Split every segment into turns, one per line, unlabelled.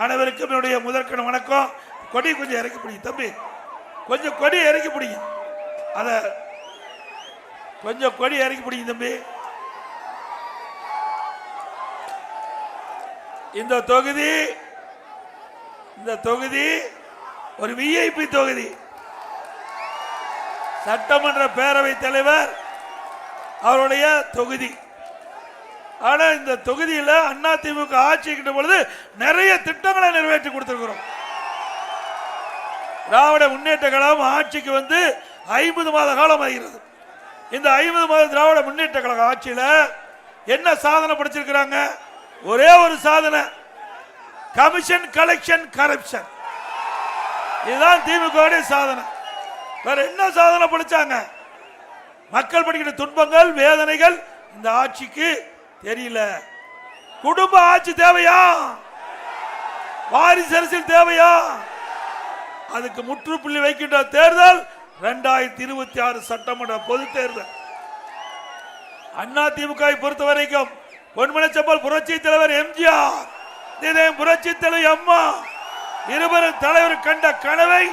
அனைவருக்கும் என்னுடைய முதற்கண வணக்கம். கொடி கொஞ்சம் இறக்கி பிடிங்க தம்பி. கொஞ்சம் கொடி இறக்கி பிடிங்க. அத கொஞ்சம் கொடி இறக்கி பிடிங்க தம்பி. இந்த தொகுதி இந்த தொகுதி ஒரு விஐபி தொகுதி. சட்டமன்ற பேரவைத் தலைவர் அவருடைய தொகுதி. ஆனா இந்த தொகுதியில் அண்ணா திமுக ஆட்சிக்கிட்ட பொழுது நிறைய திட்டங்களை நிறைவேற்றி கொடுத்திருக்கிறோம். திராவிட முன்னேற்ற கழகம் ஆட்சிக்கு வந்து ஐம்பது மாத காலம் ஆகிறது. இந்த ஐம்பது மாத திராவிட முன்னேற்ற கழக ஆட்சியில் என்ன சாதனை படிச்சிருக்கிறாங்க? ஒரே ஒரு சாதனை. கமிஷன் கலெக்ஷன் கரப்ஷன் இதுதான் திமுக சாதனை. வேற என்ன சாதனை படிச்சாங்க? மக்கள் படிக்கிற துன்பங்கள் வேதனைகள் இந்த ஆட்சிக்கு தெரியல. குடும்ப ஆட்சி தேவையா? வாரிசு அரசியல் தேவையா? அதுக்கு முற்றுப்புள்ளி வைக்கின்ற தேர்தல் இரண்டாயிரத்தி இருபத்தி ஆறு சட்டமன்ற பொது தேர்தல். அண்ணா திமுக பொறுத்த வரைக்கும் பொன்மனச்சம்பல் புரட்சி தலைவர் எம்ஜிஆர் இதயம் புரட்சி தலைவர் அம்மா இருவரும் தலைவர் கண்ட கனவை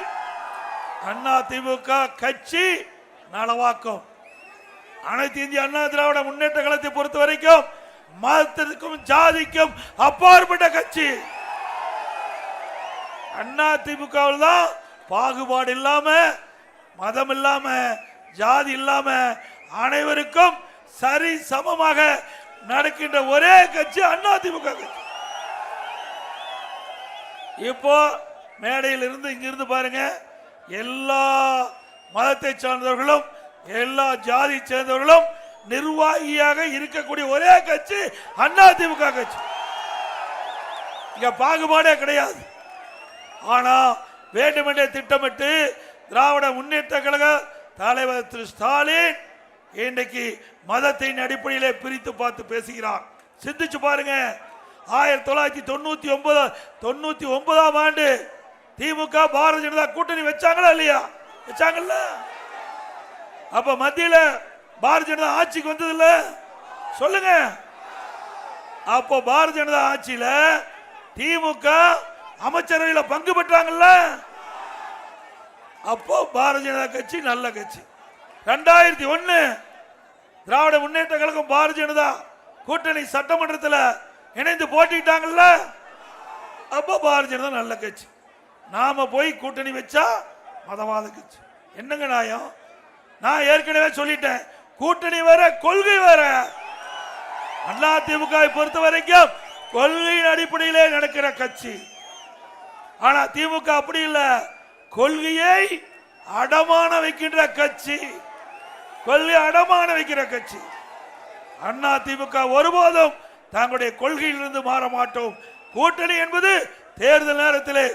அண்ணா திமுக கட்சி நலவாக்கும். அனைத்து இந்திய அண்ணா திராவிட முன்னேற்ற கழகத்தை பொறுத்த வரைக்கும் மதத்திற்கும் ஜாதிக்கும் அப்பாற்பட்ட கட்சி. அண்ணா திமுகவில் தான் பாகுபாடு இல்லாம மதம் இல்லாம ஜாதி இல்லாம அனைவருக்கும் சரி சமமாக நடக்கின்ற ஒரே கட்சி அண்ணா திமுக கட்சி. இப்போ மேடையில் இருந்து இங்கிருந்து பாருங்க எல்லா மதத்தை சார்ந்தவர்களும் எல்லா ஜாதி சேர்ந்தவர்களும் நிர்வாகியாக இருக்கக்கூடிய ஒரே கட்சி அண்ணா திமுக கட்சி. இங்க பாகுபாடே கிடையாது. ஆனா வேண்டுமென்றே திட்டமிட்டு திராவிட முன்னேற்ற கழக தலைவர் திரு ஸ்டாலின் இன்றைக்கு மதத்தின் அடிப்படையிலே பிரித்து பார்த்து பேசுகிறார். சிந்திச்சு பாருங்க. ஆயிரத்தி தொள்ளாயிரத்தி தொண்ணூத்தி ஒன்பது தொண்ணூத்தி ஒன்பதாம் ஆண்டு திமுக பாரதிய ஜனதா கூட்டணி வச்சாங்களா இல்லையா? வச்சாங்கல்ல? அப்ப மத்தியில பாரதிய ஜனதா ஆட்சிக்கு வந்தது இல்ல சொல்லுங்க. அப்போ பாரதிய ஜனதா ஆட்சியில திமுக அமைச்சரவையில் பங்கு பெற்றாங்கல்ல? அப்போ பாரதிய ஜனதா கட்சி நல்ல கட்சி. ரெண்டாயிரத்தி ஒன்னு திராவிட முன்னேற்ற கழகம் பாரதிய ஜனதா கூட்டணி சட்டமன்றத்தில் இணைந்து போட்டிட்டாங்கல்ல அப்போ பாரதிய ஜனதா நல்ல கட்சி. நாம போய் கூட்டணி வச்சா மதவாத கட்சி. என்னங்க நியாயம்? நான் ஏற்கனவே சொல்லிட்டேன். கூட்டணி வர கொள்கை வர அண்ணா திமுக பொறுத்த வரைக்கும் கொள்கையின் அடிப்படையிலே நடக்கிற கட்சி. ஆனா திமுக அப்படி இல்லை. கொள்கையை அடமான வைக்கின்ற கட்சி. கொள்கை அடமான வைக்கிற கட்சி. அண்ணா திமுக ஒருபோதும் தங்களுடைய கொள்கையிலிருந்து மாற மாட்டோம். கூட்டணி என்பது தேர்தல் நேரத்திலே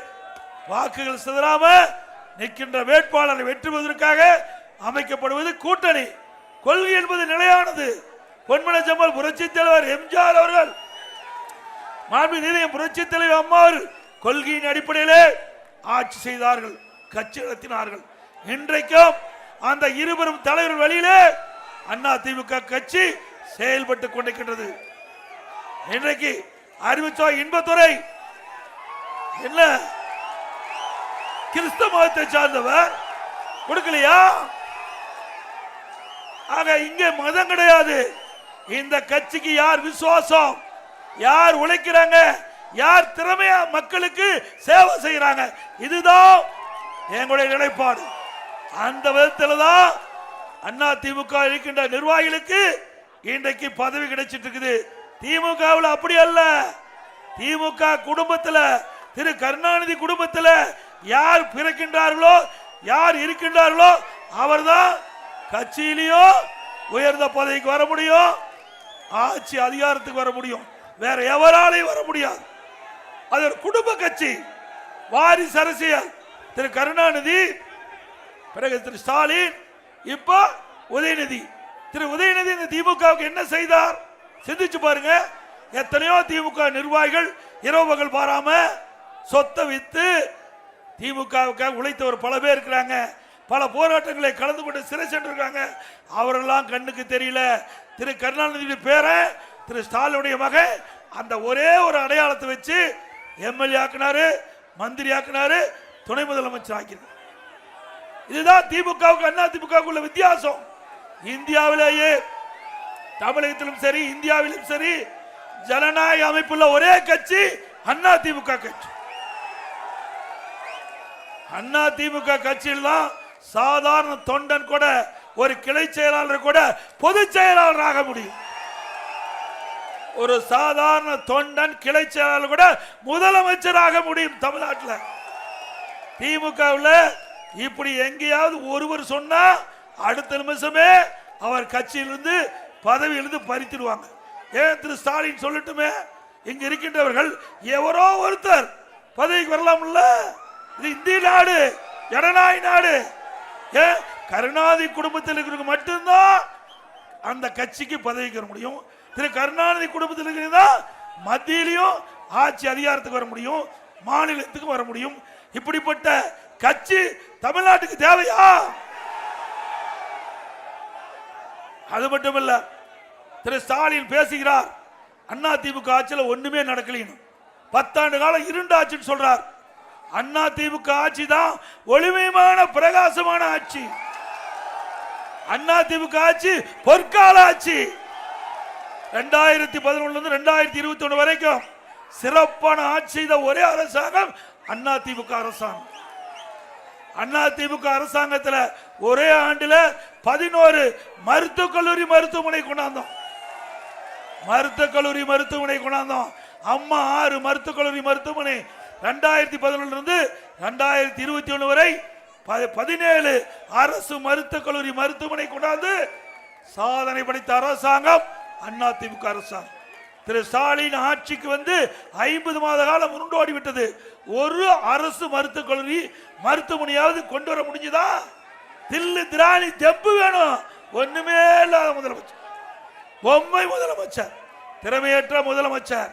வாக்குகள் சிதறாம நிற்கின்ற வேட்பாளரை வெற்றுவதற்காக அமைக்கப்படுவது கூட்டணி. கொள்கை என்பது நிலையானது. பொன்மன ஜம்மல் புரட்சி தலைவர் எம்ஜிஆர் அவர்கள். மாண்பு நிலைய புரட்சி தலைவர் அம்மா கொள்கையின் அடிப்படையிலே ஆட்சி செய்தார்கள் கட்சி நடத்தினார்கள். இன்றைக்கும் அந்த இருவரும் தலைவர் வழியிலே அண்ணா திமுக கட்சி செயல்பட்டு கொண்டிருக்கின்றது. இன்றைக்கு அறிவிச்சோ இன்பத்துறை என்ன? கிறிஸ்தவ மதத்தை சார்ந்தவர் கொடுக்கலையா? ஆக இங்கே மதம் கிடையாது. இந்த கட்சிக்கு யார் விசுவாசம்? யார் உழைக்கிறாங்க? யார் திறமையா மக்களுக்கு சேவை செய்யறாங்க இதுதான் எங்களுடைய நிலைப்பாடு. அந்த விதத்தில் தான் அண்ணா திமுக இருக்கின்ற நிர்வாகிகளுக்கு இன்றைக்கு பதவி கிடைச்சிட்டு இருக்குது. திமுகவில் அப்படி அல்ல. திமுக குடும்பத்தில் திரு கருணாநிதி குடும்பத்தில் யார் பிறக்கின்றார்களோ யார் இருக்கின்றார்களோ அவர்தான் கட்சியிலையும் உயர்ந்த பதவிக்கு வர முடியும் ஆட்சி அதிகாரத்துக்கு வர முடியும் வேற எவராலையும் வர முடியாது. அது ஒரு குடும்ப கட்சி. வாரிசு அரசியல். திரு கருணாநிதி பிறகு திரு ஸ்டாலின் இப்போ உதயநிதி. திரு உதயநிதி இந்த திமுகவுக்கு என்ன செய்தார்? சிந்திச்சு பாருங்க. எத்தனையோ திமுக நிர்வாகிகள் இரவு பகல் பாராம சொத்தை வித்து திமுகவுக்காக உழைத்தவர் பல பேர் இருக்கிறாங்க. பல போராட்டங்களை கலந்து கொண்டு சிறை சென்றிருக்காங்க. அவரெல்லாம் கண்ணுக்கு தெரியல. திரு கருணாநிதி பேரை திரு ஸ்டாலினுடைய மகன் அந்த ஒரே ஒரு அடையாளத்தை வச்சு எம்எல்ஏ ஆக்குனாரு மந்திரி ஆக்குனாரு துணை முதலமைச்சர் ஆக்கினார். இதுதான் திமுகவுக்கு அண்ணா திமுகவுக்கு உள்ள வித்தியாசம். இந்தியாவிலேயே தமிழகத்திலும் சரி இந்தியாவிலும் சரி ஜனநாயக அமைப்புள்ள ஒரே கட்சி அண்ணா திமுக கட்சி. அண்ணா திமுக கட்சியில் தான் சாதாரண தொண்டன் கூட ஒரு கிளை செயலாளர் கூட பொதுச் செயலாளர் ஆக முடியும். ஒரு சாதாரண தொண்டன் கிளை செயலாளர் கூட முதலமைச்சராக முடியும் தமிழ்நாட்டில். திமுகவில் இப்படி எங்கேயாவது ஒருவர் சொன்னா அடுத்த நிமிஷமே அவர் கட்சியிலிருந்து பதவியிலிருந்து பறித்துடுவாங்க. ஏன் திரு ஸ்டாலின் சொல்லட்டுமே? இங்க இருக்கின்றவர்கள் எவரோ ஒருத்தர் பதவிக்கு வரலாம்ல? இது இந்திய நாடு ஜனநாயக நாடு. கருணாநிதி குடும்பத்தில் இருக்கிறவங்க மட்டும்தான் அந்த கட்சிக்கு பதவிக்கு வர முடியும். திரு கருணாநிதி குடும்பத்தில் இருக்கிறதா மத்தியிலையும் ஆட்சி அதிகாரத்துக்கு வர முடியும் மாநிலத்துக்கு வர முடியும். இப்படிப்பட்ட கட்சி தமிழ்நாட்டுக்கு தேவையா? அது மட்டுமல்ல திரு ஸ்டாலின் பேசுகிறார் அண்ணா திமுக ஆட்சியில் ஒண்ணுமே நடக்கலைன்னு. பத்தாண்டு காலம் இருண்டாச்சுன்னு சொல்றார். அண்ணா திமுக ஆட்சி தான் ஒளிமயமான பிரகாசமான ஆட்சி. அண்ணா திமுக ஆட்சி பொற்கால ஆட்சி. ரெண்டாயிரத்தி பதினொன்னு ரெண்டாயிரத்தி இருபத்தி ஒண்ணு வரைக்கும் சிறப்பான ஆட்சி செய்த ஒரே அரசாங்கம் அண்ணா திமுக அரசாங்கம். அண்ணா திமுக அரசாங்கத்தில் ஒரே ஆண்டுல பதினோரு மருத்துவக் கல்லூரி மருத்துவமனை கொண்டாந்தோம். மருத்துவக் கல்லூரி மருத்துவமனை கொண்டாந்தோம். அம்மா ஆறு மருத்துவக் கல்லூரி மருத்துவமனை ரெண்டாயிரத்தி பதினொன்னுல இருந்து ரெண்டாயிரத்தி இருபத்தி ஒன்று வரை ப- பதினேழு அரசு மருத்துவக் கல்லூரி மருத்துவமனை கொண்டாந்து சாதனை படைத்த அரசாங்கம் அண்ணா திமுக அரசாங்கம். திரு ஸ்டாலின் ஆட்சிக்கு வந்து ஐம்பது மாத காலம் உருண்டோடி விட்டது. ஒரு அரசு மருத்துவக் கல்லூரி மருத்துவமனையாவது கொண்டு வர முடிஞ்சுதா? தில்லு திராணி தெம்பு வேணும். ஒண்ணுமே இல்லாத முதலமைச்சர். பொம்மை முதலமைச்சர். திறமையற்ற முதலமைச்சர்.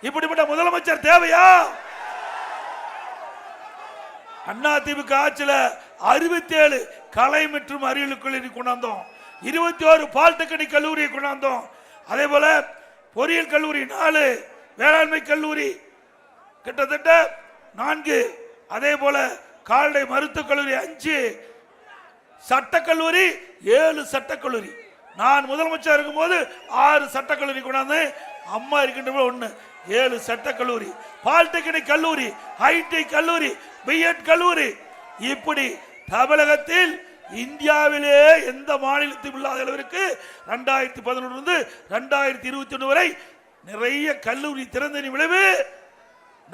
இப்படிப்பட்ட முதலமைச்சர் தேவையா? அண்ணா திமுக ஆட்சியில அறுபத்தி ஏழு கலை மற்றும் அறிவியல் கல்லூரி கொண்டாந்தோம். இருபத்தி ஆறு பால்டெக்னிக் கல்லூரியை கொண்டாந்தோம். அதே போல பொறியியல் கல்லூரி நாலு வேளாண்மை கல்லூரி கிட்டத்தட்ட நான்கு. அதே போல கால்நடை மருத்துவக் கல்லூரி அஞ்சு. சட்டக்கல்லூரி ஏழு சட்டக்கல்லூரி நான் முதலமைச்சர் இருக்கும்போது ஆறு சட்டக்கல்லூரி கொண்டாந்து அம்மா இருக்கின்ற ஒன்று ஏழு சட்டக்கல்லூரி பாலிடெக்னிக் கல்லூரி ஐடி கல்லூரி பிஎட் கல்லூரி. இப்படி தமிழகத்தில் இந்தியாவிலே எந்த மாநிலத்திலும் இல்லாத அளவிற்கு ரெண்டாயிரத்தி பதினொன்று ரெண்டாயிரத்தி இருபத்தி ஒன்று வரை நிறைய கல்லூரி திறந்த விளைவு.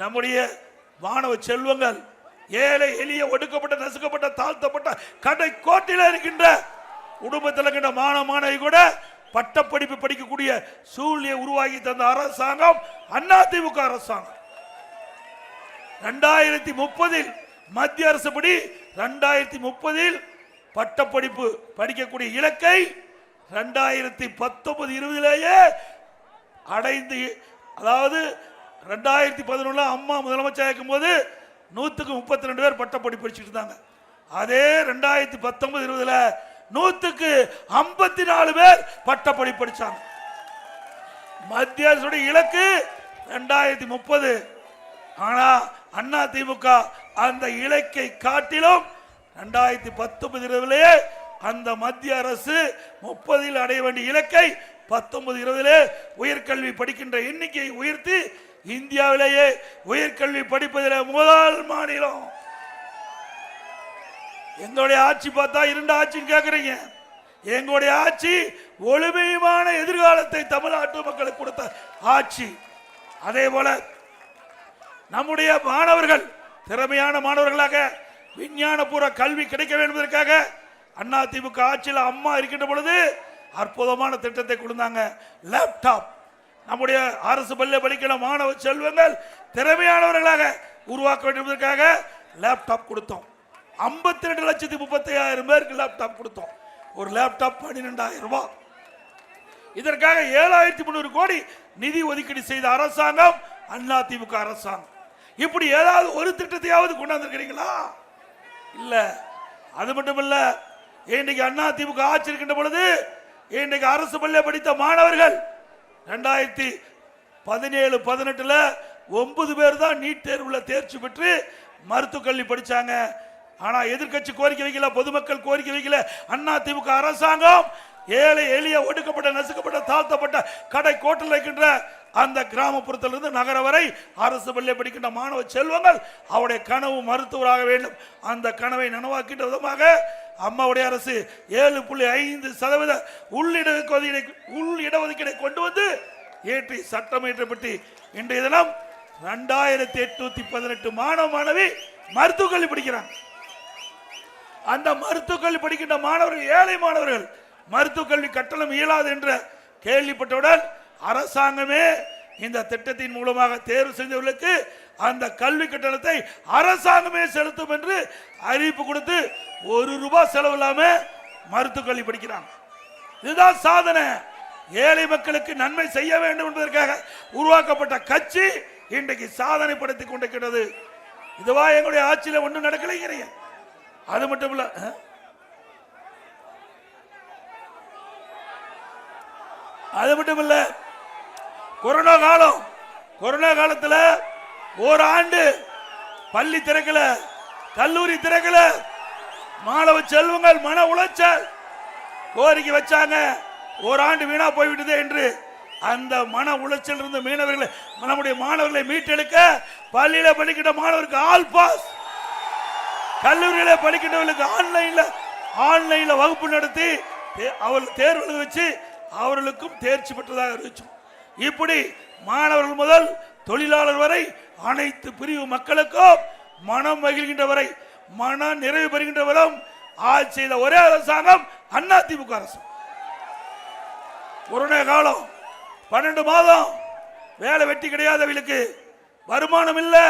நம்முடைய மாணவ செல்வங்கள் ஏழை எளிய ஒடுக்கப்பட்ட நசுக்கப்பட்ட தாழ்த்தப்பட்ட கடை கோட்டில இருக்கின்ற குடும்பத்தில் இருக்கின்ற மாணவ மாணவி கூட பட்டப்படிப்பு படிக்கக்கூடிய சூழ்நிலையை உருவாக்கி தந்த அரசாங்கம் அதிமுக அரசாங்கம். ரெண்டாயிரத்தி முப்பதில் மத்திய அரசு படி ரெண்டாயிரத்தி முப்பதில் பட்டப்படிப்பு படிக்கக்கூடிய இலக்கை ரெண்டாயிரத்தி பத்தொன்பது இருபதிலேயே அடைந்து அதாவது ரெண்டாயிரத்தி பதினொன்றுல அம்மா முதலமைச்சர் இருக்கும்போது நூற்றுக்கு முப்பத்தி ரெண்டு பேர் பட்டப்படிப்பு படிச்சுட்டு இருந்தாங்க. அதே ரெண்டாயிரத்தி பத்தொன்பது இருபதுல நூற்றுக்கு ஐம்பத்தி நாலு பேர் பட்டப்படிப்பு படித்தாங்க மத்திய அரசுடைய இலக்கு ரெண்டாயிரத்தி முப்பது. ஆனால் அண்ணா திமுக அந்த இலக்கை காட்டிலும் ரெண்டாயிரத்தி பத்தொன்பது இருபதிலே அந்த மத்திய அரசு முப்பதில் அடைய வேண்டிய இலக்கை பத்தொன்பது இருபதிலே உயர்கல்வி படிக்கின்ற எண்ணிக்கையை உயர்த்தி இந்தியாவிலேயே உயர்கல்வி படிப்பதில் முதல் மாநிலம். எங்களுடைய ஆட்சி பார்த்தா இரண்டு ஆட்சின்னு கேட்குறீங்க எங்களுடைய ஆட்சி ஒளிமையுமான எதிர்காலத்தை தமிழ்நாட்டு மக்களுக்கு கொடுத்த ஆட்சி. அதே போல நம்முடைய மாணவர்கள் திறமையான மாணவர்களாக விஞ்ஞானபூர்வ கல்வி கிடைக்க வேண்டும் என்பதற்காக அண்ணா திமுக ஆட்சியில் அம்மா இருக்கின்ற பொழுது அற்புதமான திட்டத்தை கொடுத்தாங்க. லேப்டாப் நம்முடைய அரசு பள்ளி படிக்கிற மாணவ செல்வங்கள் திறமையானவர்களாக உருவாக்க வேண்டும் லேப்டாப் கொடுத்தோம். ஐம்பத்தி ரெண்டு லட்சத்தி முப்பத்தையாயிரம் பேருக்கு லேப்டாப் கொடுத்தோம். ஒரு லேப்டாப் பன்னிரெண்டாயிரம் ரூபாய் இதற்காக ஏழாயிரத்தி முந்நூறு கோடி நிதி ஒதுக்கீடு செய்த அரசாங்கம் அண்ணா அரசாங்கம். இப்படி ஏதாவது ஒரு திட்டத்தையாவது கொண்டாந்துருக்கிறீங்களா? இல்லை. அது மட்டும் இல்லை இன்றைக்கு அண்ணா திமுக ஆட்சி இருக்கின்ற பொழுது இன்றைக்கு அரசு பள்ளியை படித்த மாணவர்கள் ரெண்டாயிரத்தி பதினேழு பதினெட்டுல ஒன்பது பேர் தான் நீட் தேர்வுல தேர்ச்சி பெற்று மருத்துவக் கல்வி படிச்சாங்க. ஆனா எதிர்க்கட்சி கோரிக்கை வைக்கல பொதுமக்கள் கோரிக்கை வைக்கல. அண்ணா திமுக அரசாங்கம் ஏழை எளிய ஒடுக்கப்பட்ட நசுக்கப்பட்ட தாழ்த்தப்பட்ட கடை கோட்டில் இருக்கின்ற அந்த கிராமப்புறத்திலிருந்து நகர வரை அரசு பள்ளியை படிக்கின்ற மாணவ செல்வங்கள் அவருடைய கனவு மருத்துவராக வேண்டும். அந்த கனவை நனவாக்கின்ற விதமாக அம்மாவுடைய அரசு ஏழு புள்ளி ஐந்து சதவீத உள்ளிடஒதுக்கீடை உள் இடஒதுக்கீடை கொண்டு வந்து ஏற்றி சட்டம் இயற்றப்பட்டு இன்றைய தினம் ரெண்டாயிரத்தி எட்நூத்தி பதினெட்டு மாணவ மாணவி மருத்துவக் கல்வி படிக்கிறாங்க. அந்த மருத்துவக் கல்வி படிக்கின்ற மாணவர்கள் ஏழை மாணவர்கள் மருத்துவக் கல்வி கட்டணம் இயலாது என்ற கேள்விப்பட்டவுடன் அரசாங்கமே இந்த திட்டத்தின் மூலமாக தேர்வு செஞ்சவர்களுக்கு அந்த கல்வி கட்டணத்தை அரசாங்கமே செலுத்தும் என்று அறிவிப்பு கொடுத்து ஒரு ரூபாய் செலவு இல்லாம மருத்துவக் கல்வி படிக்கிறாங்க. இதுதான் சாதனை. ஏழை மக்களுக்கு நன்மை செய்ய வேண்டும் என்பதற்காக உருவாக்கப்பட்ட கட்சி இன்றைக்கு சாதனை படுத்தி கொண்டிருக்கிறது. இதுவா எங்களுடைய ஆட்சியில் ஒன்றும் நடக்கலைங்கிறீங்க. அது மட்டும் இல்லை அது மட்டும் இல்ல கொரோனா காலம் கொரோனா காலத்துல ஓராண்டு பள்ளி திறக்கல கல்லூரி திறக்கல. மாணவ செல்வங்கள் மன உளைச்சல் கோரிக்கை வச்சாங்க. ஓராண்டு வீணா போய்விட்டது என்று அந்த மன உளைச்சல் இருந்த மீனவர்களை நம்முடைய மாணவர்களை மீட்டெடுக்க பள்ளியில படிக்கின்ற மாணவருக்கு ஆல் பாஸ். கல்லூரியில படிக்கின்றவர்களுக்கு ஆன்லைன்ல ஆன்லைன்ல வகுப்பு நடத்தி தே- தேர்வு வச்சு அவர்களுக்கும் தேர்ச்சி பெற்றதாக இருக்கும். இப்படி மாணவர்கள் முதல் தொழிலாளர் வரை அனைத்து பிரிவு மக்களுக்கும் மனம் மகிழ்கின்ற வரை மன நிறைவு பெறுகின்ற வரம் ஆட்சி செய்த ஒரே அரசாங்கம் அண்ணா திமுக அரசு. கொரோனா காலம் பன்னெண்டு மாதம் வேலை வெட்டி கிடையாதவர்களுக்கு வருமானம் இல்லை.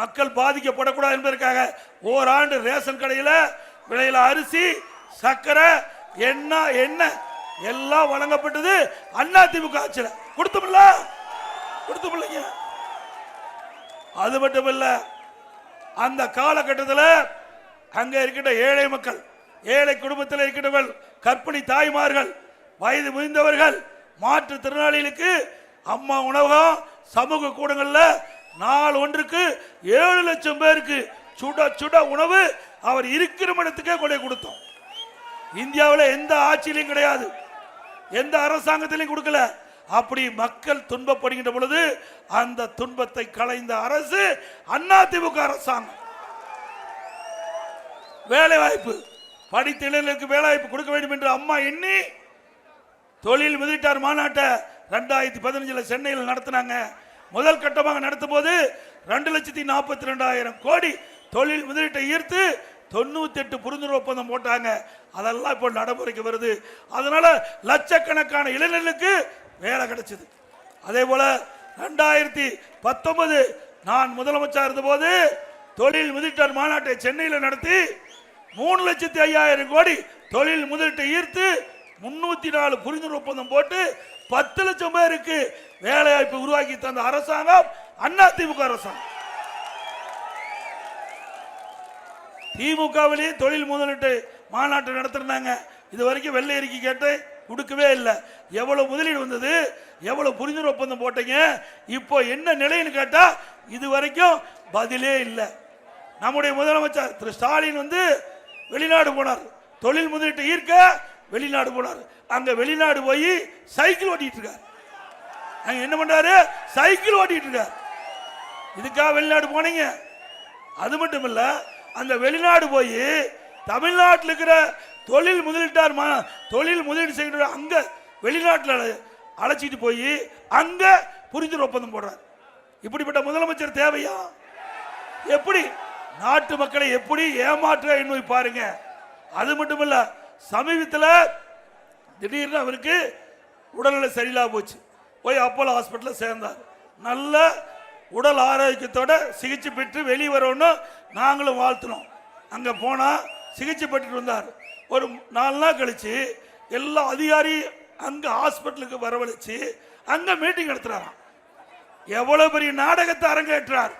மக்கள் பாதிக்கப்படக்கூடாது என்பதற்காக ஓராண்டு ரேஷன் கடையில் விலையில் அரிசி சர்க்கரை எண்ணெய் எண்ணெய் எல்லாம் வழங்கப்பட்டது அண்ணா திமுக ஆட்சியில். கொடுத்தமில்ல கொடுத்தமில்லைங்க அது மட்டும் இல்ல அந்த காலகட்டத்தில் அங்கே இருக்கின்ற ஏழை மக்கள் ஏழை குடும்பத்தில் இருக்கின்றவர்கள் கற்பிணி தாய்மார்கள் வயது முடிந்தவர்கள் மாற்றுத்திறனாளிகளுக்கு அம்மா உணவகம் சமூக கூடங்களில் நாள் ஒன்றுக்கு ஏழு லட்சம் பேருக்கு சுட சுட உணவு அவர் இருக்கிற இடத்துக்கே கொண்டு கொடுத்தோம். இந்தியாவில் எந்த ஆட்சியிலையும் கிடையாது. எந்த அரசாங்கத்திலையும் கொடுக்கல. அப்படி மக்கள் துன்பப்படுகின்ற பொழுது அந்த துன்பத்தை களைந்த அரசு அண்ணா திமுக அரசாங்கம். வேலை வாய்ப்பு படித்த இளைஞர்களுக்கு வேலை வாய்ப்பு கொடுக்க வேண்டும் என்று அம்மா எண்ணி தொழில் முதலீட்டார் மாநாட்டை ரெண்டாயிரத்தி பதினஞ்சில் சென்னையில் நடத்தினாங்க. முதல் கட்டமாக நடத்தும் போது ரெண்டு லட்சத்தி நாற்பத்தி ரெண்டாயிரம் கோடி தொழில் முதலீட்டை ஈர்த்து தொண்ணூத்தி எட்டு புரிந்துணர்வு ஒப்பந்தம் போட்டாங்க. அதெல்லாம் இப்போ நடைமுறைக்கு வருது. அதனால லட்சக்கணக்கான இளைஞர்களுக்கு வேலை கிடைச்சது. அதே போல ரெண்டாயிரத்தி பத்தொன்பது நான் முதலமைச்சர் இருந்தபோது தொழில் முதலீட்டார் மாநாட்டை சென்னையில் நடத்தி மூணு லட்சத்தி ஐயாயிரம் கோடி தொழில் முதலீட்டை ஈர்த்து முன்னூத்தி நாலு புரிந்துணர்வு ஒப்பந்தம் போட்டு பத்து லட்சம் பேருக்கு வேலை வாய்ப்பு உருவாக்கி தந்த அரசாங்கம் அண்ணா திமுக அரசாங்கம். திமுகவிலேயே தொழில் முதலீட்டு மாநாட்டு நடத்திருந்தாங்க. இது வரைக்கும் வெள்ளை அறிக்கை கேட்டு கொடுக்கவே இல்லை. எவ்வளவு முதலீடு வந்தது? எவ்வளவு புரிந்துணர்வு ஒப்பந்தம் போட்டீங்க? இப்போ என்ன நிலைன்னு கேட்டா இது வரைக்கும் பதிலே இல்லை. நம்முடைய முதலமைச்சர் திரு ஸ்டாலின் வந்து வெளிநாடு போனார். தொழில் முதலீட்டை ஈர்க்க வெளிநாடு போனார். அங்க வெளிநாடு போய் சைக்கிள் ஓட்டிட்டு இருக்கார். அங்க என்ன பண்றாரு? சைக்கிள் ஓட்டிட்டு இருக்கார். இதுக்காக வெளிநாடு போனீங்க. அது மட்டும் இல்லை அந்த வெளிநாடு போய் தமிழ்நாட்டில் இருக்கிற தொழில் முதலீட்டார் மா- தொழில் முதலீடு செய்கிற அங்கே வெளிநாட்டில் அழைச்சிட்டு போய் அங்கே புரிந்துணர்வு ஒப்பந்தம் போடுறார். இப்படிப்பட்ட முதலமைச்சர் தேவையா? எப்படி? நாட்டு மக்களை எப்படி ஏமாற்ற எண்ணி பாருங்க. அது மட்டும் இல்ல சமீபத்தில் திடீர்னு அவருக்கு உடல்நிலை சரியில்லாம போச்சு. போய் அப்போலோ ஹாஸ்பிட்டலில் சேர்ந்தார். நல்ல உடல் ஆரோக்கியத்தோட சிகிச்சை பெற்று வெளியே வரணும்னு நாங்களும் வாழ்த்தினோம் அங்கே போனால் சிகிச்சை பெற்றுட்டு வந்தார். ஒரு நாலு நாள் கழித்து எல்லா அதிகாரி அங்கே ஹாஸ்பிட்டலுக்கு வரவழைச்சு அங்கே மீட்டிங் நடத்துறாராம். எவ்வளோ பெரிய நாடகத்தை அரங்கேற்றார்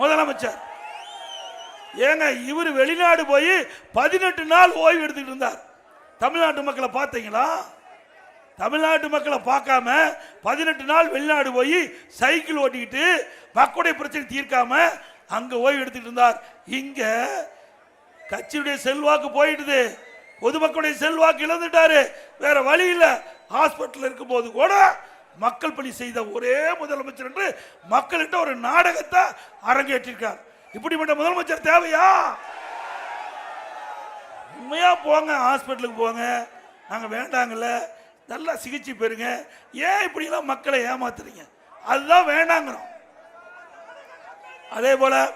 முதலமைச்சர். ஏங்க இவர் வெளிநாடு போய் பதினெட்டு நாள் ஓய்வு எடுத்துக்கிட்டு இருந்தார். தமிழ்நாட்டு மக்களை பார்த்தீங்களா? தமிழ்நாட்டு மக்களை பார்க்காம பதினெட்டு நாள் வெளிநாடு போய் சைக்கிள் ஓட்டிக்கிட்டு மக்களுடைய பிரச்சனை தீர்க்காம அங்க ஓய்வு எடுத்துக்கிட்டு இருந்தார். இங்க கட்சியுடைய செல்வாக்கு போயிடுது பொதுமக்களுடைய செல்வாக்கு இழந்துட்டாரு. வேற வழி இல்லை. ஹாஸ்பிட்டல் இருக்கும் போது கூட மக்கள் பணி செய்த ஒரே முதலமைச்சர் என்று மக்கள்கிட்ட ஒரு நாடகத்தை அரங்கேற்றிருக்கார். இப்படிப்பட்ட முதலமைச்சர் தேவையா? உண்மையா போங்க ஹாஸ்பிட்டலுக்கு போங்க. நாங்கள் வேண்டாங்கல்ல. நல்லா சிகிச்சை பெறுங்க. ஏன் இப்படிலாம் மக்களை ஏமாத்துறீங்க? அதுதான் வேண்டாங்கிறோம் அதே போல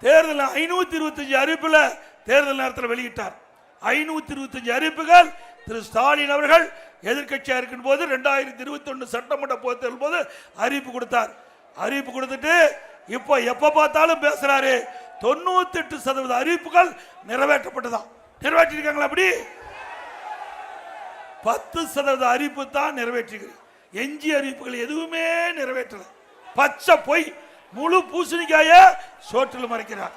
தேர்தல் ஐநூத்தி இருபத்தஞ்சு அறிவிப்புல தேர்தல் நேரத்தில் வெளியிட்டார். ஐநூத்தி இருபத்தஞ்சு அறிவிப்புகள் திரு ஸ்டாலின் அவர்கள் எதிர்கட்சியாக இருக்கும் போது ரெண்டாயிரத்தி இருபத்தி ஒன்று சட்டமன்ற பொதுத் போது அறிவிப்பு கொடுத்தார். அறிவிப்பு கொடுத்துட்டு இப்போ எப்போ பார்த்தாலும் பேசுறாரு. தொண்ணூத்தி எட்டு சதவீத அறிவிப்புகள் நிறைவேற்றப்பட்டதான் நிறைவேற்றிருக்காங்களா அப்படி? பத்து சதவீத அறிவிப்பு தான் நிறைவேற்றுகிறேன் எஞ்சி அறிவிப்புகள் எதுவுமே நிறைவேற்றல. பச்சை பொய் முழு பூசணிக்காய சோற்றில் மறைக்கிறார்.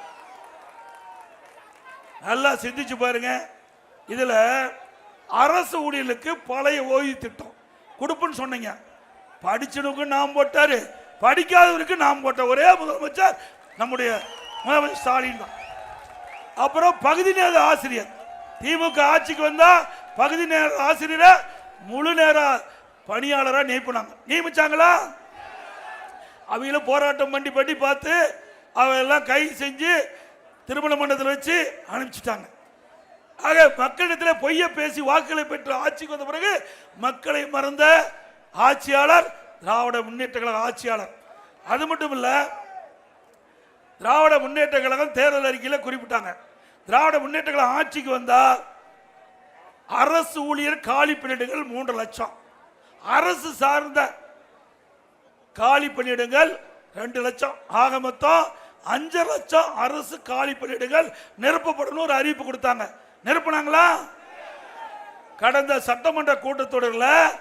நல்லா சிந்திச்சு பாருங்க. இதுல அரசு ஊழியர்களுக்கு பழைய ஓய்வு திட்டம் கொடுப்புன்னு சொன்னீங்க. படிச்சவனுக்கு நாம் போட்டாரு படிக்காதவருக்கு நாம் போட்ட ஒரே முதலமைச்சர் நம்முடைய முதலமைச்சர் ஸ்டாலின் தான். அப்புறம் பகுதி நேர ஆசிரியர். திமுக ஆட்சிக்கு வந்தா பகுதி நேர ஆசிரியரை முழு நேர பணியாளராக நியமிப்பினாங்க நியமிச்சாங்களா? அவங்கள போராட்டம் பண்ணி பண்ணி பார்த்து அவெல்லாம் கை செஞ்சு திருமண மண்டத்தில் வச்சு அனுப்பிச்சிட்டாங்க. ஆக மக்களிடத்தில் பொய்ய பேசி வாக்குகளை பெற்று ஆட்சிக்கு வந்த பிறகு மக்களை மறந்த ஆட்சியாளர் திராவிட முன்னேற்ற கழக ஆட்சியாளர். அது மட்டும் இல்லை திராவிட முன்னேற்ற கழகம் தேர்தல் அறிக்கையில் குறிப்பிட்டாங்க. திராவிட முன்னேற்ற கழகம் ஆட்சிக்கு வந்தால் அரசு ஊழியர் காலி பணியிடங்கள் மூன்று லட்சம். அரசு சார்ந்த காலி பணியிடங்கள் ரெண்டு லட்சம். ஆக மொத்தம் அஞ்சு லட்சம் அரசு காலி பணியிடங்கள் நிரப்பப்படணும் ஒரு அறிவிப்பு கொடுத்தாங்க. நிரப்புனாங்களா? கடந்த சட்டமன்ற கூட்டத்தொடரில்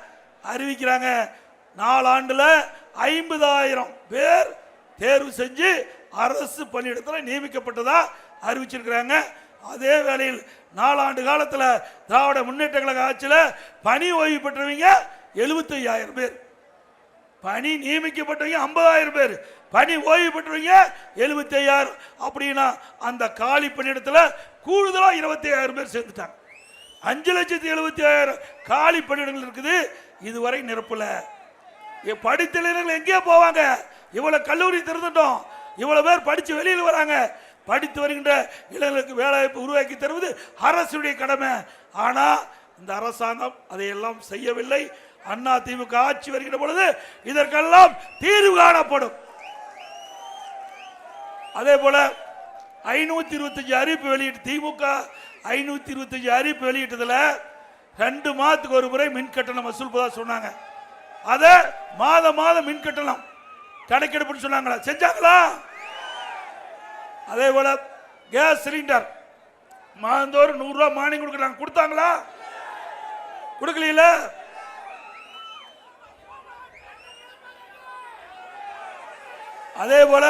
அறிவிக்கிறாங்க. நாலாண்டுல ஐம்பதாயிரம் பேர் தேர்வு செஞ்சு அரசு பணியிடத்தில் நியமிக்கப்பட்டதா அறிவிச்சிருக்கிறாங்க. அதே வேளையில் நாலாண்டு காலத்தில் திராவிட முன்னேற்ற கழக ஆட்சியில் பணி ஓய்வு பெற்றவங்க எழுபத்தி ஐயாயிரம் பேர். பணி நியமிக்கப்பட்டவங்க ஐம்பதாயிரம் பேர். பணி ஓய்வு பெற்றவங்க எழுபத்தி ஐயாயிரம் அப்படின்னா அந்த காலி பணியிடத்தில் கூடுதலாக இருபத்தி ஐயாயிரம் பேர் சேர்ந்துட்டாங்க. அஞ்சு லட்சத்தி எழுபத்தி ஐயாயிரம் காலி பணியிடங்கள் இருக்குது. இதுவரை நிரப்பல. படித்த இளைஞர்கள் எங்கேயோ போவாங்க. இவ்வளோ கல்லூரி திறந்துட்டோம். இவ்வளோ பேர் படித்து வெளியில் வராங்க. படித்து வருகின்ற இளைஞர்களுக்கு வேலைவாய்ப்பு உருவாக்கி தருவது அரசுடைய கடமை. ஆனால் இந்த அரசாங்கம் அதையெல்லாம் செய்யவில்லை. அண்ணா திமுக ஆட்சி வருகின்ற பொழுது இதற்கெல்லாம் தீர்வு காணப்படும். அதே போல ஐநூத்தி இருபத்தஞ்சு அறிவிப்பு வெளியிட்டு திமுக ஐநூத்தி இருபத்தஞ்சு அறிவிப்பு வெளியிட்டதுல ரெண்டு மாதத்துக்கு ஒரு முறை மின் கட்டணம் வசூல் போதா சொன்னாங்க. அதை மாத மாதம் மின் கட்டணம் கணக்கெடுப்புன்னு சொன்னாங்களா? செஞ்சாங்களா? அதே போல கேஸ் சிலிண்டர். மாதந்தோறும் நூறுரூவா மானியம் கொடுக்குறாங்க. கொடுத்தாங்களா? கொடுக்கல அதே போல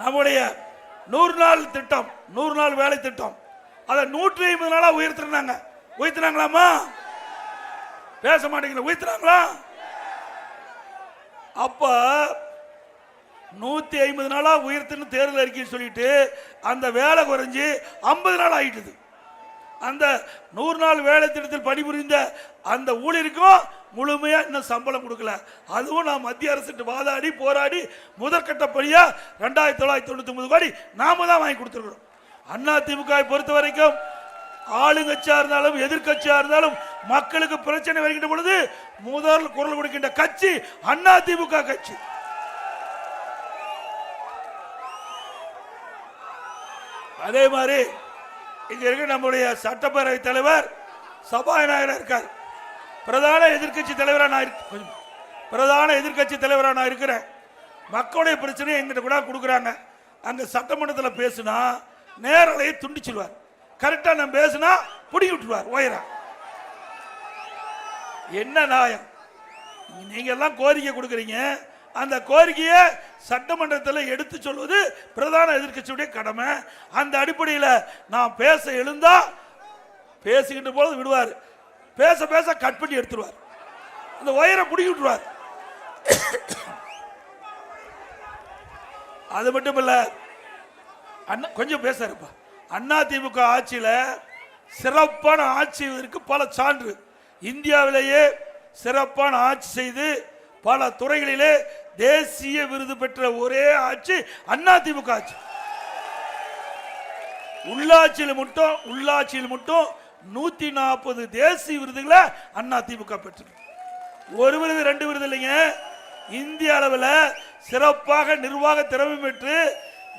நம்முடைய நூறு நாள் திட்டம் நூறு நாள் வேலை திட்டம் அதை நூற்றி ஐம்பது நாளாக உயர்த்தினாங்க உயர்த்தினாங்களாமா பேச மாட்டேங்கிற உயர்த்தினாங்களா? அப்போ நூத்தி ஐம்பது நாளா உயர்த்துன்னு தேர்தல் அறிக்கை சொல்லிட்டு அந்த வேலை குறைஞ்சி ஐம்பது நாள் ஆயிட்டுது. அந்த நூறு நாள் வேலை திட்டத்தில் பணிபுரிந்த அந்த ஊழியருக்கும் முழுமையா இன்னும் சம்பளம் கொடுக்கல. அதுவும் நான் மத்திய அரசு வாதாடி போராடி முதற்கட்டப்படியாக ரெண்டாயிரத்தி தொள்ளாயிரத்தி தொண்ணூத்தி ஒன்பது கோடி நாம தான் வாங்கி கொடுத்துருக்கிறோம். அண்ணா திமுக பொறுத்த வரைக்கும் ஆளுங்கட்சியா இருந்தாலும் எதிர்கட்சியா இருந்தாலும் மக்களுக்கு பிரச்சனை வருகின்ற பொழுது முதல் குரல் கொடுக்கின்ற கட்சி அண்ணா திமுக கட்சி. அதே மாதிரி இங்க இருக்க நம்முடைய சட்டப்பேரவை தலைவர் சபாநாயகர் இருக்கார். பிரதான எதிர்க்கட்சி தலைவராக நான் கொஞ்சம் பிரதான எதிர்க்கட்சி தலைவராக நான் இருக்கிறேன். மக்களுடைய பிரச்சனையை எங்கிட்ட கூட கொடுக்குறாங்க. அங்க சட்டமன்றத்தில் பேசுனா நேரலையை துண்டிச்சிடுவார் கரெக்டா நான் பேசுனா பிடி விட்டுருவார் ஓயரா என்ன நியாயம் நீங்க எல்லாம் கோரிக்கை கொடுக்குறீங்க. அந்த கோரிக்கையை சட்டமன்றத்தில் எடுத்து சொல்வது பிரதான எதிர்க்கட்சியுடைய கடமை. அந்த அடிப்படையில் நான் பேச எழுந்தா பேசிக்கிட்டு போது விடுவார். பேச பேச கட் பண்ணி எடுத்துருவார். அந்த ஒயரை பிடிக்கி விட்டுருவார். அது மட்டும் இல்லை அண்ணா கொஞ்சம் பேசாருப்பா. அண்ணா திமுக ஆட்சியில் சிறப்பான ஆட்சி இருக்கு பல சான்று. இந்தியாவிலேயே சிறப்பான ஆட்சி செய்து பல துறைகளிலே தேசிய விருது பெற்ற ஒரே ஆட்சி அண்ணா திமுக ஆட்சி. உள்ளாட்சியில் மட்டும் உள்ளாட்சியில் மட்டும் நூத்தி நாற்பது தேசிய விருதுகளை அண்ணா திமுக பெற்று ஒரு விருது ரெண்டு விருது இல்லைங்க. இந்திய அளவில் சிறப்பாக நிர்வாக திறமை பெற்று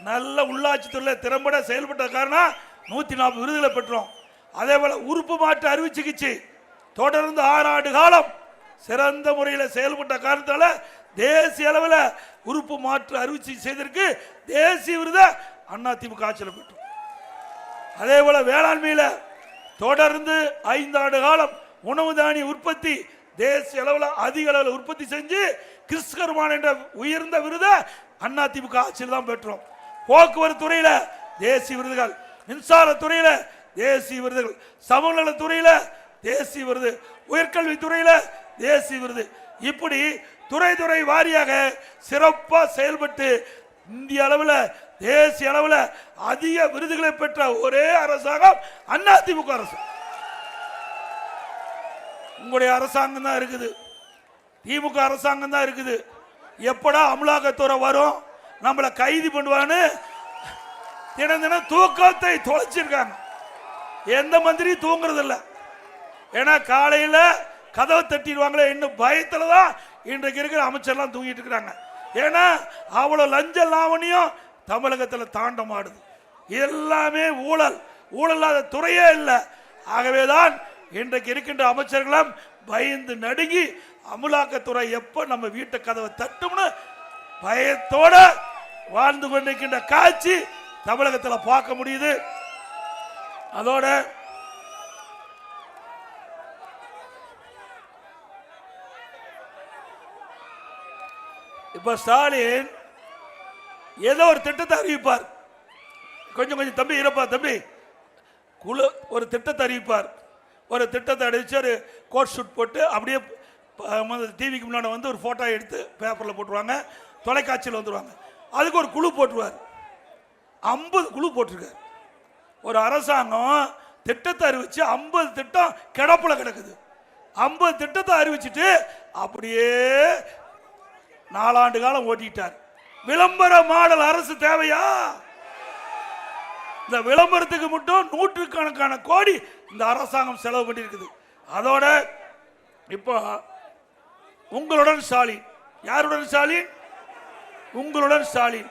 நல்ல உள்ளாட்சித்துறையில் திறம்பட செயல்பட்ட காரணம் நூத்தி நாற்பது விருதுகளை பெற்றோம். அதே போல உறுப்பு மாற்று அறுவை சிகிச்சை தொடர்ந்து ஆறு ஆண்டு காலம் சிறந்த முறையில் செயல்பட்ட காரணத்தால தேசிய அளவில் உறுப்பு மாற்று அறுவை சிகிச்சை செய்ததற்கு தேசிய விருதை அண்ணா திமுக ஆட்சியில் பெற்றோம். அதே போல வேளாண்மையில் தொடர்ந்து ஐந்தாண்டு காலம் உணவு தானிய உற்பத்தி தேசிய அளவில் அதிக அளவில் உற்பத்தி செஞ்சு கிறிஸ்கர்மான் என்ற உயர்ந்த விருதை அண்ணா திமுக ஆட்சியில் தான் பெற்றோம். போக்குவரத்து துறையில் தேசிய விருதுகள் மின்சாரத்துறையில் தேசிய விருதுகள் சமநல தேசிய விருது உயர்கல்வித்துறையில் தேசிய விருது. இப்படி துறை துறை வாரியாக சிறப்பாக செயல்பட்டு இந்திய அளவில் தேசிய அளவில் அதிக விருதுகளை பெற்ற ஒரே அரசாங்கம் அண்ணா திமுக அரசு. உங்களுடைய அரசாங்கம் தான் இருக்குது. திமுக அரசாங்கம் தான் இருக்குது. எப்படா அமலாக்கத்துறை வரும்? நம்மளை கைது பண்ணுவான்னு தினம் தினம் தூக்கத்தை தொலைச்சிருக்காங்க. எந்த மந்திரி தூங்குறது இல்ல ஏன்னா காலையில் கதவை தட்டிடுவாங்களே இன்னும் பயத்தில் தான் இன்றைக்கு இருக்கிற அமைச்சர்லாம் தூங்கிட்டு இருக்கிறாங்க. ஏன்னா அவ்வளோ லஞ்ச லாவணியம் தமிழகத்தில் தாண்டமாடுது. எல்லாமே ஊழல். ஊழல்லாத துறையே இல்லை. ஆகவேதான் இன்றைக்கு இருக்கின்ற அமைச்சர்களும் பயந்து நடுங்கி அமலாக்கத்துறை எப்போ நம்ம வீட்டு கதவை தட்டும்னு பயத்தோட வாழ்ந்து கொண்டிருக்கின்ற காட்சி தமிழகத்தில் பார்க்க முடியுது. அதோட இப்ப ஸ்டாலின் ஏதோ ஒரு திட்டத்தை அறிவிப்பார். கொஞ்சம் கொஞ்சம் தம்பி இருப்பா தம்பி. குழு ஒரு திட்டத்தை அறிவிப்பார். ஒரு திட்டத்தை அறிவிச்சு ஒரு கோட் ஷூட் போட்டு அப்படியே டிவிக்கு முன்னாடி வந்து ஒரு ஃபோட்டோ எடுத்து பேப்பரில் போட்டுருவாங்க. தொலைக்காட்சியில் வந்துடுவாங்க அதுக்கு ஒரு குழு போட்டுருவார். ஐம்பது குழு போட்டிருக்கார். ஒரு அரசாங்கம் திட்டத்தை அறிவிச்சு ஐம்பது திட்டம் கிடப்பில் கிடக்குது. ஐம்பது திட்டத்தை அறிவிச்சிட்டு அப்படியே நாலாண்டு காலம் ஓட்டிட்டார். விளம்பர மாடல் அரசு தேவையா? இந்த விளம்பரத்துக்கு மட்டும் நூற்றுக்கணக்கான கோடி இந்த அரசாங்கம் செலவு பண்ணியிருக்குது. அதோட இப்போ உங்களுடன் ஸ்டாலின். யாருடன் ஸ்டாலின்? உங்களுடன் ஸ்டாலின்.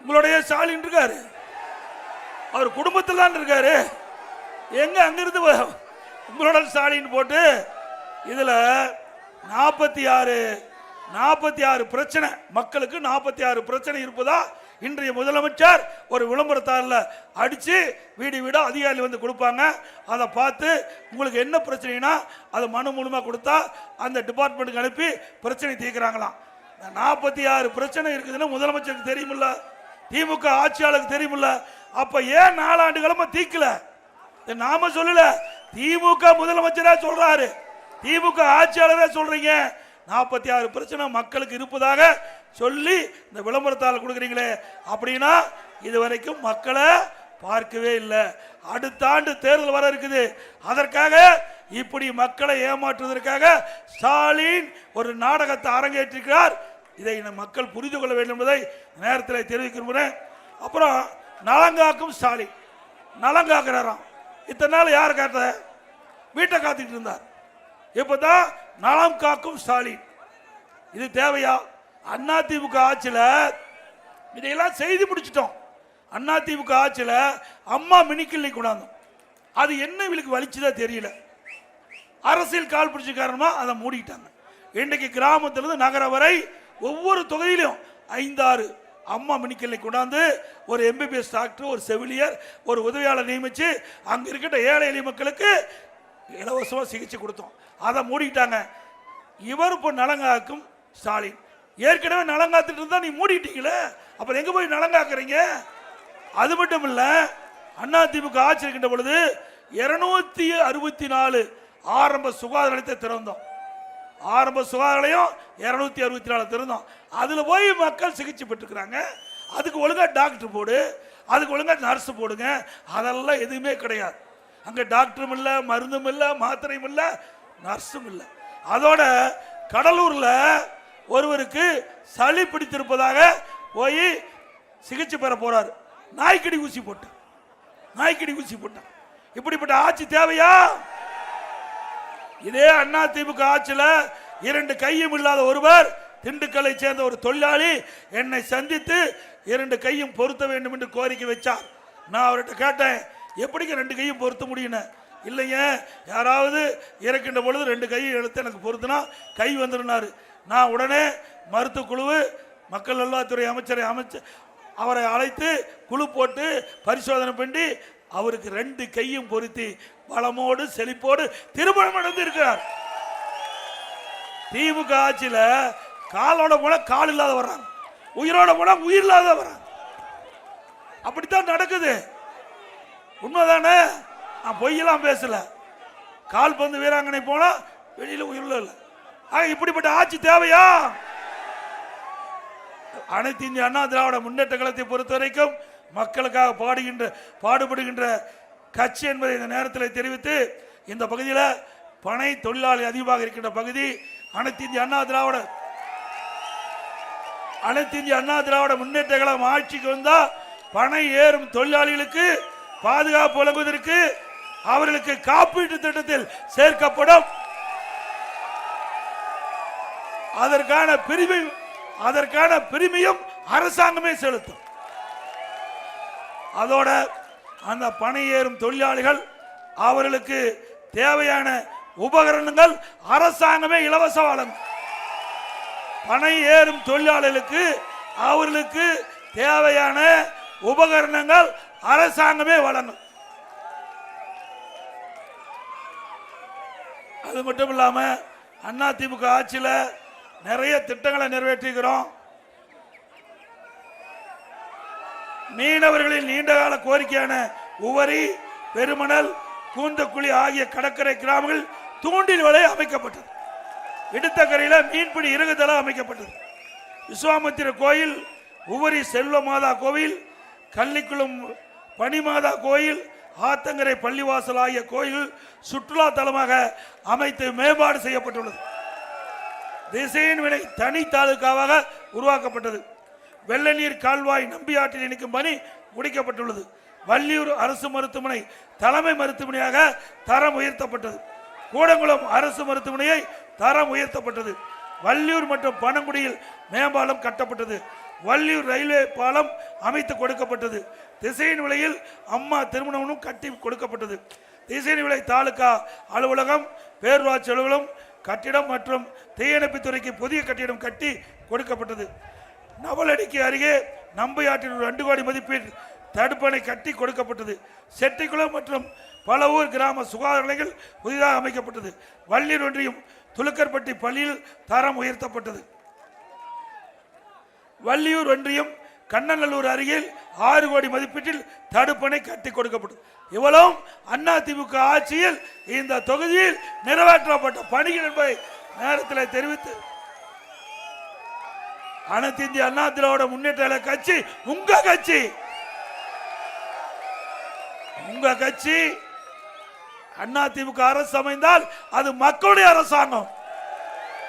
உங்களுடைய ஸ்டாலின் இருக்காரு. அவர் குடும்பத்தில் தான் இருக்காரு. எங்க அங்கிருந்து உங்களுடன் ஸ்டாலின் போட்டு இதில் நாற்பத்தி ஆறு நாற்பத்தி ஆறு பிரச்சனை. மக்களுக்கு நாற்பத்தி ஆறு பிரச்சனை இருப்பதா? இன்றைய முதலமைச்சர் ஒரு விளம்பரத்தாரில் அடித்து வீடு வீடாக அதிகாரி வந்து கொடுப்பாங்க. அதை பார்த்து உங்களுக்கு என்ன பிரச்சனைனா அதை மனு மூலமாக கொடுத்தா அந்த டிபார்ட்மெண்ட்டுக்கு அனுப்பி பிரச்சனை தீர்க்குறாங்களாம். நாற்பத்தி ஆறு பிரச்சனை இருக்குதுன்னு முதலமைச்சருக்கு தெரியுமில்ல? திமுக ஆட்சியாளருக்கு தெரியுமில்ல? அப்போ ஏன் நாலாண்டு கிழமை தீக்கல? நாம சொல்லல. திமுக முதலமைச்சராக சொல்றாரு. திமுக ஆட்சியாளரே சொல்றீங்க. நாற்பத்தி ஆறு பிரச்சனை மக்களுக்கு இருப்பதாக சொல்லி இந்த விளம்பரத்தால் கொடுக்குறீங்களே அப்படின்னா இது வரைக்கும் மக்களை பார்க்கவே இல்லை. அடுத்த ஆண்டு தேர்தல் வர இருக்குது. அதற்காக இப்படி மக்களை ஏமாற்றுவதற்காக ஸ்டாலின் ஒரு நாடகத்தை அரங்கேற்றிருக்கிறார். இதை மக்கள் புரிந்து கொள்ள வேண்டும் என்பதை நேரத்தில் தெரிவிக்கிறேன் அப்புறம் நலங்காக்கும் ஸ்டாலின். நலங்காக்குறாராம். இத்தனை நாள் யார் காத்த? வீட்டை காத்துக்கிட்டு இருந்தார். இப்போ தான் நலம் காக்கும் ஸ்டாலின். இது தேவையா? அண்ணா திமுக ஆட்சியில் இதையெல்லாம் செய்து முடிச்சிட்டோம். அண்ணா திமுக ஆட்சியில் அம்மா மினிக்கிள்ளி கொண்டாந்தோம். அது என்ன இவளுக்கு வலிச்சுதா தெரியல. அரசியல் கால் பிடிச்ச காரணமாக அதை மூடிட்டாங்க. இன்னைக்கு கிராமத்திலிருந்து நகரம் வரை ஒவ்வொரு தொகுதியிலும் ஐந்தாறு அம்மா மினிக்கல்லை கொண்டாந்து ஒரு எம்பிபிஎஸ் டாக்டர் ஒரு செவிலியர் ஒரு உதவியாளர் நியமித்து அங்கே இருக்கின்ற ஏழை எளிய மக்களுக்கு இலவசமாக சிகிச்சை கொடுத்தோம். அதை மூடிட்டாங்க இவர் இப்போ நலங்காக்கும் ஸ்டாலின். ஏற்கனவே நலங்காத்துட்டு இருந்தா நீ மூடிட்டீங்களே. அப்புறம் எங்க போய் நலங்காக்குறீங்க? அது மட்டும் இல்ல அண்ணா திமுக ஆட்சி இருக்கின்ற பொழுது இருநூத்தி அறுபத்தி நாலு ஆரம்ப சுகாதார நிலையத்தை திறந்தோம். ஆரம்ப சுகாதார நிலையம் இருநூத்தி அறுபத்தி நாலு திறந்தோம். அதுல போய் மக்கள் சிகிச்சை பெற்றுக்கிறாங்க. அதுக்கு ஒழுங்கா டாக்டர் போடு அதுக்கு ஒழுங்கா நர்ஸ் போடுங்க. அதெல்லாம் எதுவுமே கிடையாது. அங்க டாக்டரும் இல்லை மருந்தும் இல்லை மாத்திரையும் இல்லை நர்ஸும் இல்லை. அதோட கடலூரில் ஒருவருக்கு சளி பிடித்திருப்பதாக போய் சிகிச்சை பெற போறார். நாய்க்கடி ஊசி போட்டான் நாய்க்கடி ஊசி போட்டான் இப்படிப்பட்ட ஆட்சி தேவையா? இதே அண்ணா திமுக ஆட்சியில் இரண்டு கையும் இல்லாத ஒருவர் திண்டுக்கல்லை சேர்ந்த ஒரு தொழிலாளி என்னை சந்தித்து இரண்டு கையும் பொருத்த வேண்டும் என்று கோரிக்கை வச்சார். நான் அவர்கிட்ட கேட்டேன் எப்படிங்க ரெண்டு கையும் பொருத்த முடியும்னு? இல்லைங்க யாராவது இறக்கின்ற பொழுது ரெண்டு கையை எடுத்து எனக்கு பொருத்தினா கை வந்துருனாரு. நான் உடனே மருத்துவ குழு மக்கள் நல்வாழ்வுத்துறை அமைச்சரை அமைச்சு அவரை அழைத்து குழு போட்டு பரிசோதனை பண்ணி அவருக்கு ரெண்டு கையும் பொருத்தி பலமோடு செழிப்போடு திருமணம் நடந்து இருக்கிறார் திமுக ஆட்சியில் காலோட போல கால் இல்லாத வர்றாங்க. உயிரோட போல உயிர் இல்லாத வர்றாங்க. அப்படித்தான் நடக்குது. உண்மைதானே? நான் பொய்யெல்லாம் பேசல. கால்பந்து வீராங்கனை போனா வெளியில உயிரில் இல்லை. ஆக இப்படிப்பட்ட ஆட்சி தேவையா? அனைத்து இந்திய அண்ணா திராவிட முன்னேற்ற கழகத்தை பொறுத்த வரைக்கும் மக்களுக்காக பாடுகின்ற பாடுபடுகின்ற கட்சி என்பதை இந்த நேரத்தில் தெரிவித்து இந்த பகுதியில் பனை தொழிலாளி அதிகமாக இருக்கின்ற பகுதி அனைத்து இந்திய அண்ணா திராவிட அனைத்து இந்திய அண்ணா திராவிட முன்னேற்ற கழகம் ஆட்சிக்கு வந்தால் பனை ஏறும் தொழிலாளிகளுக்கு பாதுகாப்பு வழங்குவதற்கு அவர்களுக்கு காப்பீட்டு திட்டத்தில் சேர்க்கப்படும். அதற்கான பிரிவை அதற்கான பிரிமையும் அரசாங்கமே செலுத்தும். அதோட அந்த பணி ஏறும் தொழிலாளிகள் அவர்களுக்கு தேவையான உபகரணங்கள் அரசாங்கமே இலவச வழங்கும். பணி ஏறும் தொழிலாளர்களுக்கு அவர்களுக்கு தேவையான உபகரணங்கள் அரசாங்கமே வழங்கும். அது மட்டும் இல்லாம அண்ணா திமுக ஆட்சியில் நிறைய திட்டங்களை நிறைவேற்றிக்கிறோம் மீனவர்களின் நீண்டகால கோரிக்கையான உவரி பெருமணல் கூந்தக்குழி ஆகிய கடற்கரை கிராமங்கள் தூண்டில் வலை அமைக்கப்பட்டது. இடுத்தக்கரையில் மீன்பிடி இறங்குதல அமைக்கப்பட்டது. விஸ்வாமித்திர கோயில் உவரி செல்வ மாதா கோவில் கள்ளிக்குளம் பனிமாதா கோயில் ஆத்தங்கரை பள்ளிவாசல் ஆகிய கோயில் சுற்றுலா தலமாக அமைத்து மேம்பாடு செய்யப்பட்டுள்ளது. திசையின் வினை தனி தாலுக்காவாக உருவாக்கப்பட்டது. வெள்ளநீர் கால்வாய் நம்பியாற்றில் இணைக்கும் பணி முடிக்கப்பட்டுள்ளது. வள்ளியூர் அரசு மருத்துவமனை தலைமை மருத்துவமனையாக தரம் உயர்த்தப்பட்டது. கூடங்குளம் அரசு மருத்துவமனையை தரம் உயர்த்தப்பட்டது. வள்ளியூர் மற்றும் பனங்குடியில் மேம்பாலம் கட்டப்பட்டது. வள்ளியூர் ரயில்வே பாலம் அமைத்து கொடுக்கப்பட்டது. திசையின் விலையில் அம்மா திருமணமும் கட்டி கொடுக்கப்பட்டது. திசையின் விலை தாலுகா அலுவலகம் பேரூராட்சி அலுவலகம் கட்டிடம் மற்றும் தீயணைப்புத்துறைக்கு புதிய கட்டிடம் கட்டி கொடுக்கப்பட்டது. நவலடிக்கு அருகே நம்பையாற்றில் ரெண்டு கோடி மதிப்பில் தடுப்பணை கட்டி கொடுக்கப்பட்டது. செட்டிக்குளம் மற்றும் பல ஊர் கிராம சுகாதார நிலைகள் புதிதாக அமைக்கப்பட்டது. வள்ளியூர் ஒன்றியம் துலுக்கர்பட்டி பள்ளியில் தரம் உயர்த்தப்பட்டது. வள்ளியூர் ஒன்றியம் கண்ணநல்லூர் அருகில் ஆறு கோடி மதிப்பீட்டில் தடுப்பணை கட்டி கொடுக்கப்படும். இவ்வளவும் அண்ணா திமுக ஆட்சியில் இந்த தொகுதியில் நிறைவேற்றப்பட்ட பணிகள் என்பதை நேரத்தில் தெரிவித்து அனைத்து இந்திய அண்ணா திராவிட முன்னேற்ற கட்சி உங்க கட்சி. உங்க கட்சி அண்ணா திமுக அரசு அமைந்தால் அது மக்களுடைய அரசாங்கம்.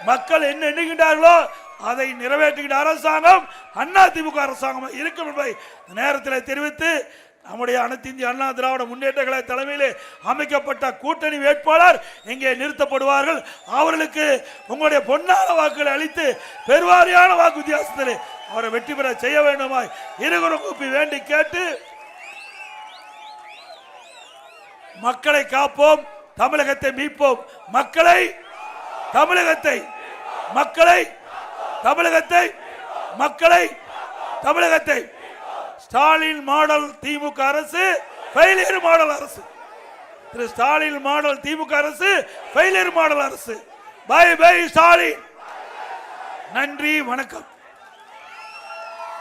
மக்கள் என்ன எண்ணுகின்றார்களோ அதை நிறைவேற்றுகின்ற அரசாங்கம் அண்ணா திமுக அரசாங்கம் இருக்கும் என்பதை நேரத்தில் தெரிவித்து நம்முடைய அனைத்து இந்திய அண்ணா திராவிட முன்னேற்ற கழக தலைமையிலே அமைக்கப்பட்ட கூட்டணி வேட்பாளர் இங்கே நிறுத்தப்படுவார்கள். அவர்களுக்கு உங்களுடைய பொன்னான வாக்குகளை அளித்து பெருவாரியான வாக்கு வித்தியாசத்தில் அவரை வெற்றி பெற செய்ய வேண்டுமாய் இருகுறம் கூப்பி வேண்டி கேட்டு மக்களை காப்போம் தமிழகத்தை மீட்போம். மக்களை தமிழகத்தை மக்களை தமிழகத்தை மக்களை தமிழகத்தை. ஸ்டாலின் மாடல் திமுக அரசு ஃபெயிலியர் மாடல் அரசு. திரு ஸ்டாலின் மாடல் திமுக அரசு ஃபெயிலியர் மாடல் அரசு. Bye bye Stalin. நன்றி வணக்கம்.